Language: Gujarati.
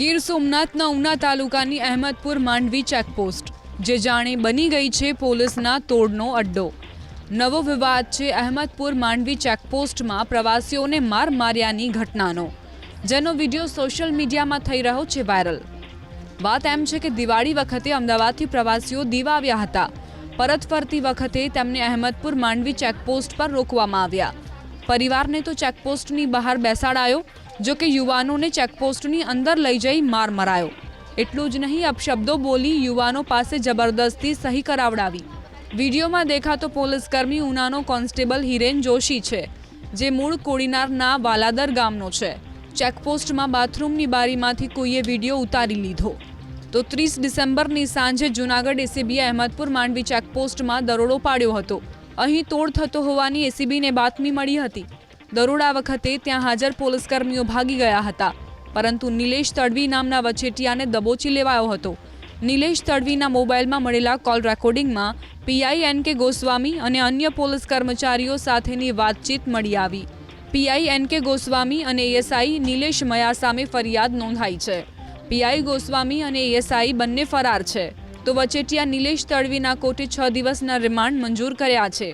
ગીર સોમનાથના ઉના તાલુકાની અહેમદપુર માંડવી ચેકપોસ્ટ, જે જાણે બની ગઈ છે પોલીસના તોડનો અડ્ડો. નવો વિવાદ છે અહેમદપુર માંડવી ચેકપોસ્ટમાં પ્રવાસીઓને માર માર્યાની ઘટનાનો. જેનો વીડિયો સોશિયલ મીડિયામાં થઈ રહ્યો છે વાયરલ. વાત એમ છે કે દિવાળી વખતે અમદાવાદથી પ્રવાસીઓ દીવા આવ્યા હતા. પરત ફરતી વખતે તેમને અહેમદપુર માંડવી ચેકપોસ્ટ પર રોકવામાં આવ્યા. પરિવારને તો ચેકપોસ્ટની બહાર બેસાડાયો, જો કે યુવાનોને ચેકપોસ્ટની અંદર લઈ જઈ માર મરાયો. એટલું જ નહીં અપશબ્દો બોલી યુવાનો પાસે જબરદસ્તી સહી કરાવડાવી. વિડીયોમાં દેખાતો પોલીસકર્મી ઉનાનો કોન્સ્ટેબલ હિરેન જોશી છે, જે મૂળ કોડીનારના વાલાદર ગામનો છે. ચેકપોસ્ટમાં બાથરૂમની બારીમાંથી કોઈએ વીડિયો ઉતારી લીધો. તો ત્રીસ ડિસેમ્બરની સાંજે જૂનાગઢ એસીબીએ અહેમદપુર માંડવી ચેકપોસ્ટમાં દરોડો પાડ્યો હતો. અહીં તોડ થતો હોવાની એસીબીને બાતમી મળી હતી. દરોડા વખતે ત્યાં હાજર પોલીસકર્મીઓ ભાગી ગયા હતા. પરંતુ નિલેશ તડવી નામના વચેટિયાને દબોચી લેવાયો હતો. નિલેશ તડવીના મોબાઈલમાં મળેલા કોલ રેકોર્ડિંગમાં પીઆઈ એન કે ગોસ્વામી અને અન્ય પોલીસ કર્મચારીઓ સાથેની વાતચીત મળી આવી. પીઆઈ એન કે ગોસ્વામી અને એએસઆઈ નિલેશ મયા સામે ફરિયાદ નોંધાઈ છે. પીઆઈ ગોસ્વામી અને એએસઆઈ બંને ફરાર છે. તો વચેટિયા નિલેશ તડવીના કોર્ટે છ દિવસના રિમાન્ડ મંજૂર કર્યા છે.